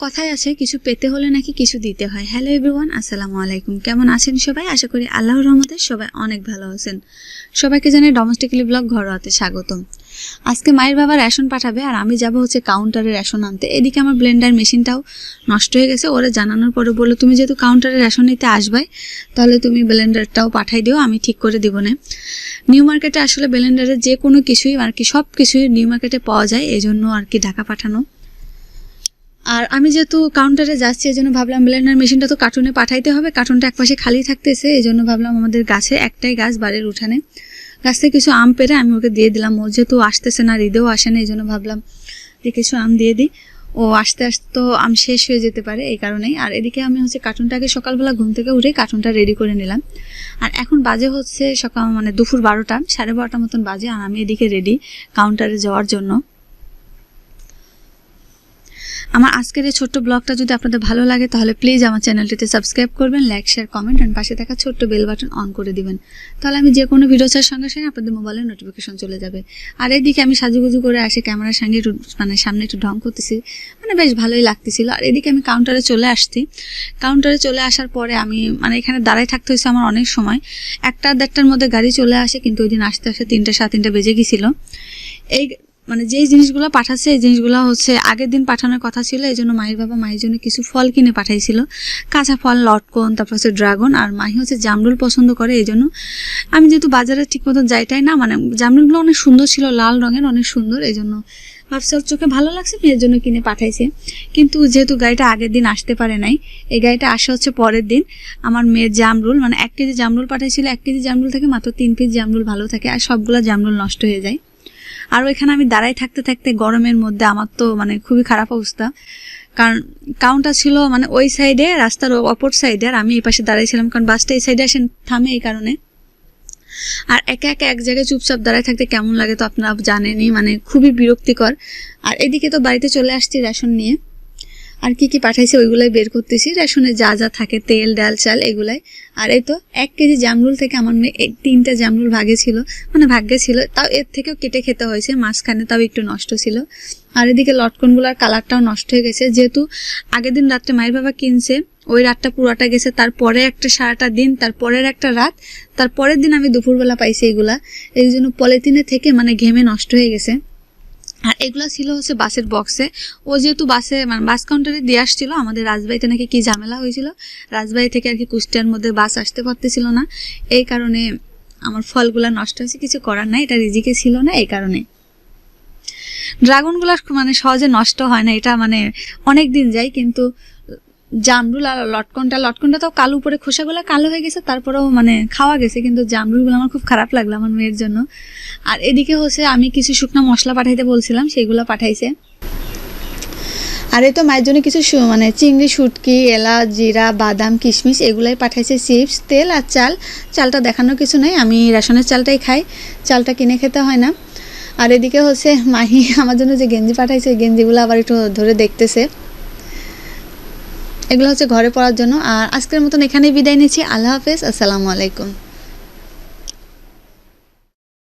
কথায় আছে, কিছু পেতে হলে নাকি কিছু দিতে হয়। হ্যালো এভরিওয়ান আসসালামু আলাইকুম। কেমন আছেন সবাই? আশা করি আল্লাহর রহমতে সবাই অনেক ভালো আছেন। সবাইকে জানাই ডোমেস্টিক্যালি ব্লগ ঘরোয়াতে স্বাগতম। আজকে মায়ের বাবা রেশন পাঠাবে আর আমি যাব হচ্ছে কাউন্টারে রেশন আনতে। এদিকে আমার ব্লেন্ডার মেশিনটাও নষ্ট হয়ে গেছে, ওরা জানানোর পরে বলল, তুমি যেহেতু কাউন্টারে রেশন নিতে আসবাই তাহলে তুমি ব্লেন্ডারটাও পাঠাই দিও, আমি ঠিক করে দিব না। নিউ মার্কেটে আসলে ব্লেন্ডারের যে কোনো কিছুই আর কি সব কিছুই নিউ মার্কেটে পাওয়া যায় এই জন্য আর কি ঢাকা পাঠানো। আর আমি যেহেতু কাউন্টারে যাচ্ছি এই জন্য ভাবলাম ব্লেন্ডার মেশিনটা তো কার্টুনে পাঠাইতে হবে। কার্টুনটা একপাশে খালি থাকতেছে এই জন্য ভাবলাম আমাদের গাছে একটাই গাছ বাড়ির উঠানে। গাছ থেকে কিছু আম পেরে আমি ওকে দিয়ে দিলাম। ও যেহেতু আসতেছে না, হৃদেও আসে না এই জন্য ভাবলাম যে কিছু আম দিয়ে দিই। ও আস্তে আস্তে তো আম শেষ হয়ে যেতে পারে এই কারণেই। আর এদিকে আমি হচ্ছে কার্টুনটাকে সকালবেলা ঘুম থেকে উঠে কার্টুনটা রেডি করে নিলাম। আর এখন বাজে হচ্ছে সকাল মানে দুপুর বারোটা, সাড়ে বারোটা মতন বাজে, আর আমি এদিকে রেডি কাউন্টারে যাওয়ার জন্য। আমার আজকের এই ছোট্ট ব্লগটা যদি আপনাদের ভালো লাগে, তাহলে প্লিজ আমার চ্যানেলটিতে সাবস্ক্রাইব করবেন লাইক শেয়ার কমেন্ট অ্যান্ড পাশে থাকা ছোট্ট বেল বাটন অন করে দিবেন। তাহলে আমি যে কোনো ভিডিও ছাড়ার সঙ্গে সঙ্গে আপনাদের মোবাইলে নোটিফিকেশন চলে যাবে। আর এদিকে আমি সাজুগুজু করে আসে ক্যামেরার সঙ্গে একটু মানে সামনে একটু ঢং করতেছি। মানে বেশ ভালোই লাগতেছিল। আর এদিকে আমি কাউন্টারে চলে আসছি। কাউন্টারে চলে আসার পরে আমি মানে এখানে দাঁড়াই থাকতে হয়েছে আমার অনেক সময়। একটা দেড়টার মধ্যে গাড়ি চলে আসে, কিন্তু ওই দিন আসতে আসতে তিনটে, সাড়ে তিনটে বেজে গেছিল। এই মানে যেই জিনিসগুলো পাঠাচ্ছে, এই জিনিসগুলো হচ্ছে আগের দিন পাঠানোর কথা ছিল, এই জন্য মায়ের বাবা মায়ের জন্য কিছু ফল কিনে পাঠাইছিল। কাঁচা ফল, লটকন, তারপর হচ্ছে ড্রাগন, আর মাহি হচ্ছে জামরুল পছন্দ করে, এই জন্য আমি যেহেতু বাজারে ঠিক মতন যাইটাই না মানে জামরুলগুলো অনেক সুন্দর ছিল, লাল রঙের অনেক সুন্দর, এই জন্য ভাবছে চোখে ভালো লাগছে, মেয়ের জন্য কিনে পাঠাইছে। কিন্তু যেহেতু গাড়িটা আগের দিন আসতে পারে নাই, এই গাড়িটা আসা হচ্ছে পরের দিন। আমার মেয়ের জামরুল মানে এক কেজি জামরুল পাঠাইছিল, এক কেজি জামরুল থেকে মাত্র তিন পিস জামরুল ভালো থাকে, আর সবগুলো জামরুল নষ্ট হয়ে যায়। আর ওইখানে আমি দাঁড়াই থাকতে থাকতে গরমের মধ্যে আমার তো মানে খুবই খারাপ অবস্থা। কারণ কাউন্টার ছিল মানে ওই সাইডে রাস্তার অপর সাইডে আর আমি এই পাশে দাঁড়াইছিলাম কারণ বাসটা এই সাইডে আসেন থামে এই কারণে। আর একা একা এক জায়গায় চুপচাপ দাঁড়ায় থাকতে কেমন লাগে তো আপনারা জানেনই মানে খুবই বিরক্তিকর। আর এদিকে তো বাড়িতে চলে আসছি রেশন নিয়ে। আর কি কি পাঠাইছে ওইগুলাই বের করতেছি। রেশনে যা যা থাকে, তেল, ডাল, চাল, এগুলাই। আর এই তো এক কেজি জামরুল থেকে আমার মেয়ে তিনটা জামরুল ভাগে ছিল। মানে ভাগ্যে ছিল, তাও এর থেকেও কেটে খেতে হয়েছে, মাঝখানে তাও একটু নষ্ট ছিল। আর এদিকে লটকনগুলোর কালারটাও নষ্ট হয়ে গেছে। যেহেতু আগের দিন রাত্রে মায়ের বাবা কিনছে, ওই রাতটা পুরাটা গেছে, তারপরে একটা সারাটা দিন, তারপরের একটা রাত, তারপরের দিন আমি দুপুরবেলা পাইছি এগুলা। এই জন্য পলিথিনে থেকে মানে ঘেমে নষ্ট হয়ে গেছে। আর এগুলো ছিল হচ্ছে বাসের বক্সে ও যেহেতু বাসে মানে বাস কাউন্টারে দিয়ে আসছিল, আমাদের রাজবাড়িতে নাকি কি ঝামেলা হয়েছিল, রাজবাড়ি থেকে আর কি কুষ্টিয়ার মধ্যে বাস আসতে পারতেছিল না। এই কারণে আমার ফলগুলো নষ্ট হয়েছে, কিছু করার নাই, এটা রিজিকে ছিল না এই কারণে। ড্রাগনগুলো মানে সহজে নষ্ট হয় না, এটা মানে অনেক দিন যায়, কিন্তু জামরুল আর লটকনটা লটকনটা তো কালো উপরে খোসাগুলো কালো হয়ে গেছে, তারপরেও মানে খাওয়া গেছে, কিন্তু জামরুলগুলো আমার খুব খারাপ লাগল আমার মেয়ের জন্য। আর এদিকে হচ্ছে আমি কিছু শুকনো মশলা পাঠাইতে বলছিলাম সেগুলো পাঠাইছে। আর এই তো মায়ের জন্য কিছু মানে চিংড়ি, শুটকি, এলাচ, জিরা, বাদাম, কিশমিশ, এগুলাই পাঠাইছে, চিপস, তেল আর চাল। চালটা দেখানোর কিছু নেই, আমি রেশনের চালটাই খাই, চালটা কিনে খেতে হয় না। আর এদিকে হচ্ছে মাহি আমার জন্য যে গেঞ্জি পাঠাইছে, গেঞ্জিগুলো আবার একটু ধরে দেখতেছে। এগুলো হচ্ছে ঘরে পড়ার জন্য। আর আজকের মতন এখানেই বিদায় নিচ্ছি। আল্লাহ হাফেজ। আসসালামু আলাইকুম।